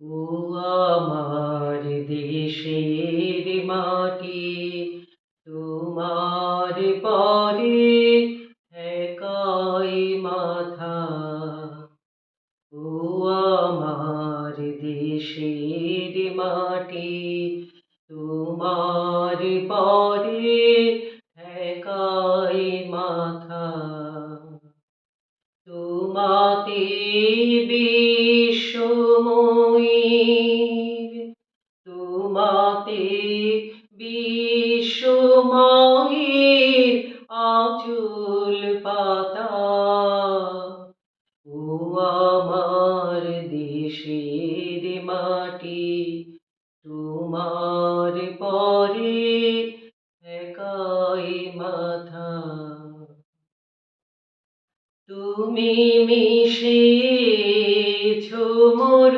ও আমার দেশের মাটি, তোমার পরে একাই মাথা। ও আমার দেশের মাটি, তোমার পরে একাই মাথা। তুমি মিশেছ মোর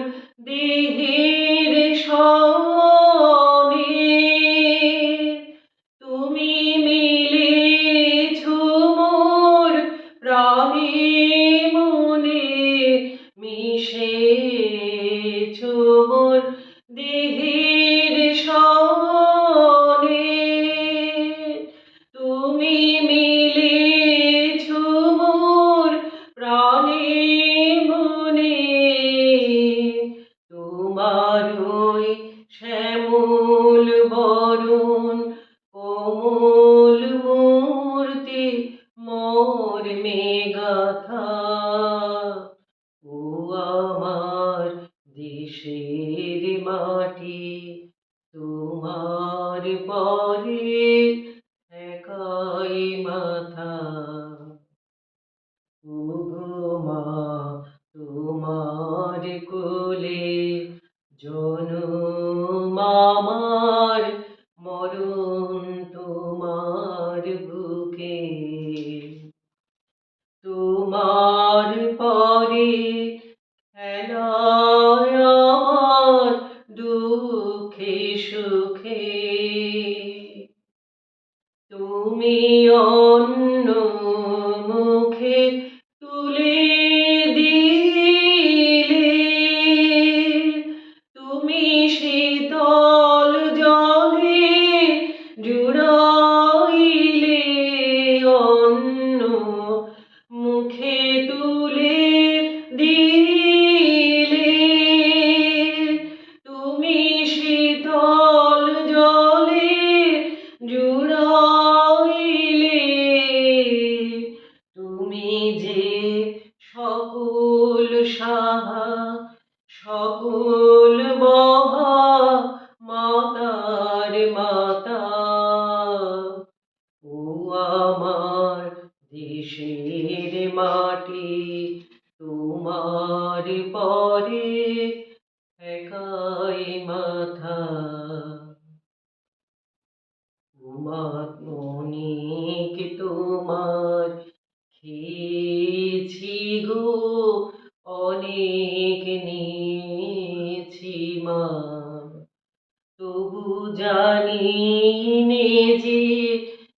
মাটি সাহা, সকল বহা মাতার মাতা। ও আমার দেশের মাটি, তোমার পরে একাই মাথা। তোমার খেয়েছি গো। মা, তবু জানি নে যে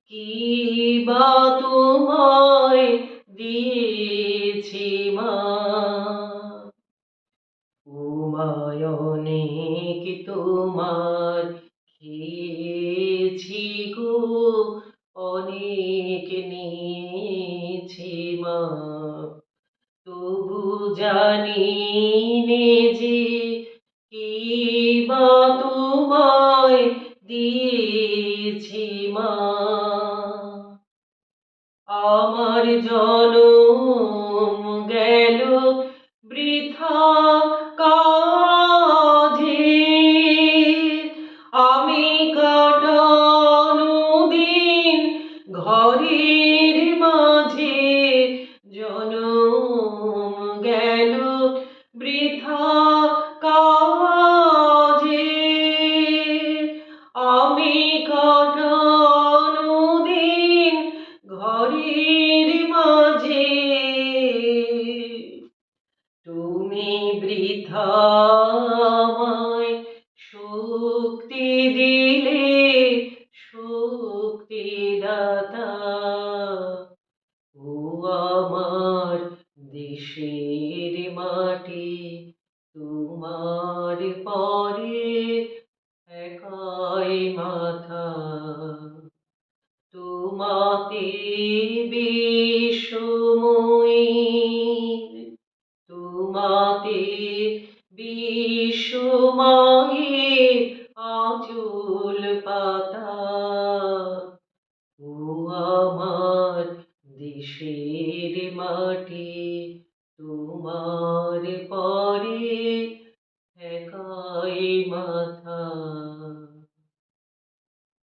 কি বা তোমায় দিয়েছি মা। তোমায় অনেক তোমার খেয়েছি গো অনেক কি বা তোমায় দিয়েছি মা। আমার জনম গেল বৃথা আমি ঘরের তুমি বৃথা আমায় শক্তি দিলে শক্তি দাতা ও আমার দেশের মাটি, তোমার পরে একাই মাথা। তোমাতে বিশ্বময়ী আঁচল পাতা ও আমার দেশের মাটি তোমার পরে একাই মাথা